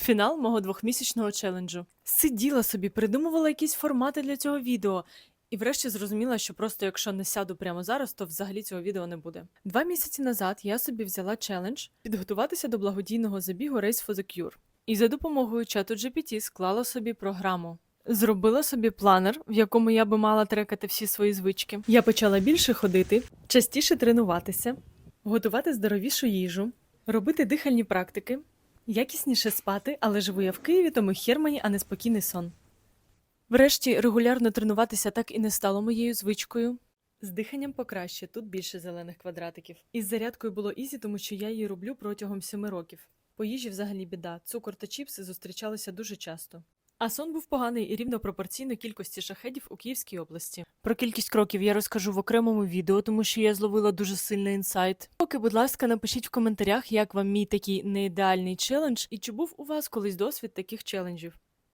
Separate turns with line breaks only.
Фінал мого двохмісячного челенджу. Сиділа собі, придумувала якісь формати для цього відео. І врешті зрозуміла, що просто якщо не сяду прямо зараз, то взагалі цього відео не буде. Два місяці назад я собі взяла челендж підготуватися до благодійного забігу Race for the Cure. І за допомогою чату GPT склала собі програму. Зробила собі планер, в якому я би мала трекати всі свої звички. Я почала більше ходити, частіше тренуватися, готувати здоровішу їжу, робити дихальні практики, якісніше спати, але живу я в Києві, тому хір мені, а не спокійний сон. Врешті регулярно тренуватися так і не стало моєю звичкою. З диханням покраще, тут більше зелених квадратиків. Із зарядкою було ізі, тому що я її роблю протягом семи років. По їжі взагалі біда, цукор та чіпси зустрічалися дуже часто. А сон був поганий і рівно пропорційно кількості шахедів у Київській області. Про кількість кроків я розкажу в окремому відео, тому що я зловила дуже сильний інсайт. Поки, будь ласка, напишіть в коментарях, як вам мій такий неідеальний челендж, і чи був у вас колись досвід таких челенджів.